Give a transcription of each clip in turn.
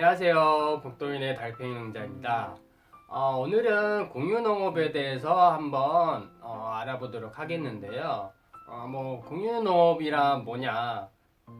안녕하세요. 복도인의 달팽이 농장입니다. 어, 오늘은 공유농업에 대해서 한번 어, 알아보도록 하겠는데요. 어, 뭐 공유농업이란 뭐냐?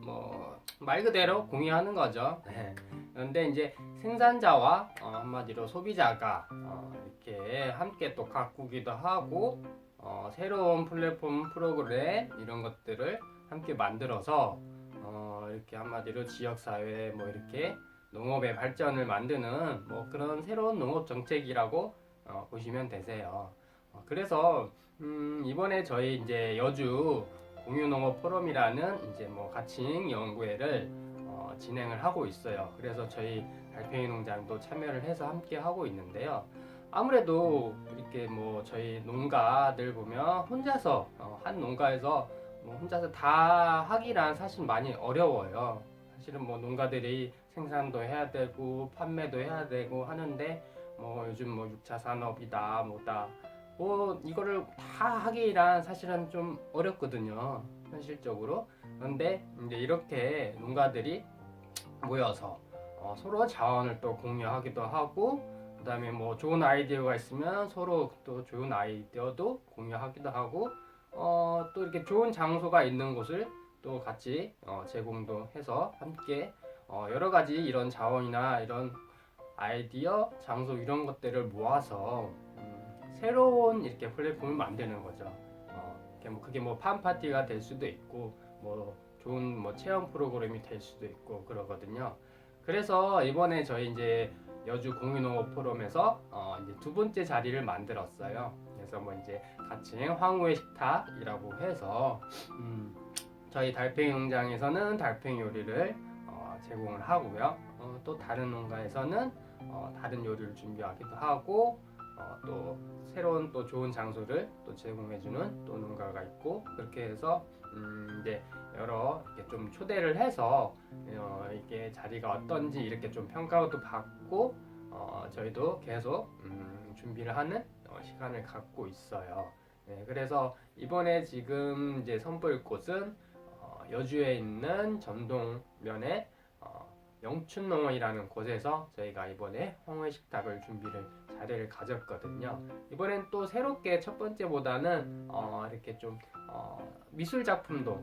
뭐 말 그대로 공유하는 거죠. 네. 그런데 이제 생산자와 어, 한마디로 소비자가 어, 이렇게 함께 또 가꾸기도 하고 어, 새로운 플랫폼 프로그램 이런 것들을 함께 만들어서 어, 이렇게 한마디로 지역 사회 뭐 이렇게 농업의 발전을 만드는 뭐 그런 새로운 농업 정책이라고 어, 보시면 되세요. 어, 그래서 음, 이번에 저희 이제 여주 공유농업 포럼이라는 이제 뭐 가칭 연구회를 어, 진행을 하고 있어요. 그래서 저희 달팽이 농장도 참여를 해서 함께 하고 있는데요. 아무래도 이렇게 뭐 저희 농가들 보면 혼자서 어, 한 농가에서 뭐 혼자서 다 하기란 사실 많이 어려워요. 사실은 뭐 농가들이 생산도 해야 되고 판매도 해야 되고 하는데 뭐 요즘 뭐 6차 산업이다 뭐다. 뭐 이거를 다 하기란 사실은 좀 어렵거든요 현실적으로. 그런데 이제 이렇게 농가들이 모여서 어, 서로 자원을 또 공유하기도 하고 그다음에 뭐 좋은 아이디어가 있으면 서로 또 좋은 아이디어도 공유하기도 하고 어, 또 이렇게 좋은 장소가 있는 곳을 또 같이 어, 제공도 해서 함께 어, 여러 가지 이런 자원이나 이런 아이디어, 장소 이런 것들을 모아서 음, 새로운 이렇게 플랫폼을 만드는 거죠. 어, 뭐 그게 뭐판 파티가 될 수도 있고 뭐 좋은 뭐 체험 프로그램이 될 수도 있고 그러거든요. 그래서 이번에 저희 이제 여주 공유농업 포럼에서 어, 이제 두 번째 자리를 만들었어요. 그래서 뭐 이제 가칭 황후의 식탁이라고 해서 음, 저희 달팽이 농장에서는 달팽이 요리를 어, 제공을 하고요. 어, 또 다른 농가에서는 어, 다른 요리를 준비하기도 하고 어, 또 새로운 또 좋은 장소를 또 제공해주는 또 농가가 있고 그렇게 해서 음, 이제 여러 이렇게 좀 초대를 해서 어, 이게 자리가 어떤지 이렇게 좀 평가도 받고 어, 저희도 계속 음, 준비를 하는 어, 시간을 갖고 있어요. 네, 그래서 이번에 지금 이제 선보일 곳은 어, 여주에 있는 전동면의 어, 영춘농원이라는 곳에서 저희가 이번에 홍회 식탁을 준비를 자리를 가졌거든요. 이번엔 또 새롭게 첫 번째보다는 어, 이렇게 좀 어, 미술 작품도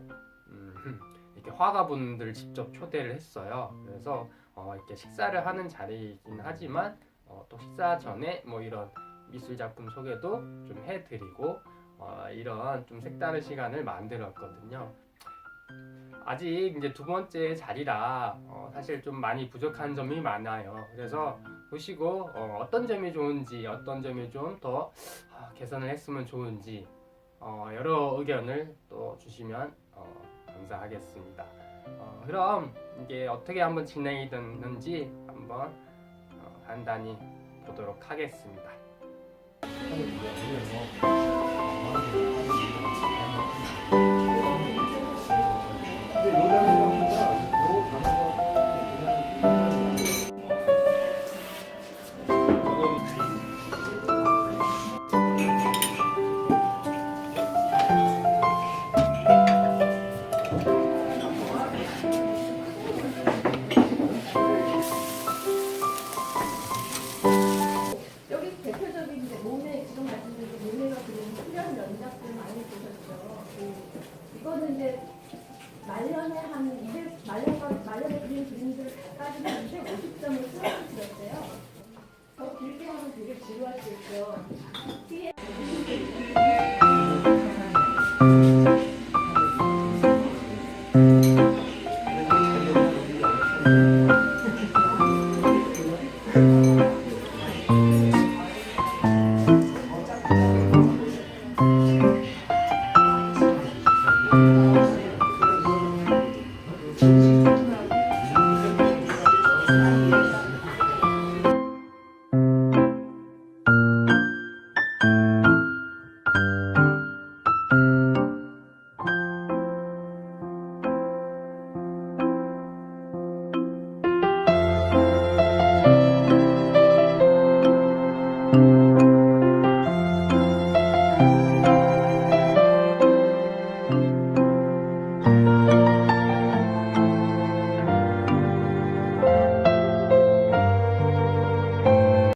음, 이렇게 화가분들 직접 초대를 했어요. 그래서 어, 이렇게 식사를 하는 자리이긴 하지만 어, 또 식사 전에 뭐 이런 미술 작품 소개도 좀 해드리고 어, 이런 좀 색다른 시간을 만들었거든요. 아직 이제 두 번째 자리라 어, 사실 좀 많이 부족한 점이 많아요. 그래서 보시고 어, 떤 점이 좋은지 어떤 점이 좀 더 개선을 했으면 좋은지 어, 여러 의견을 또 주시면 어, 감사하겠습니다. 어, 그럼 이게 어떻게 한번 진행이 됐는지 한번 어, 간단히 보도록 하겠습니다. 말년에 한 200, 말년과 말년에 그린 그림들 다 따지면 250점을 수련했어요. 더 길게 하면 되게 지루할 수 있죠. 뒤에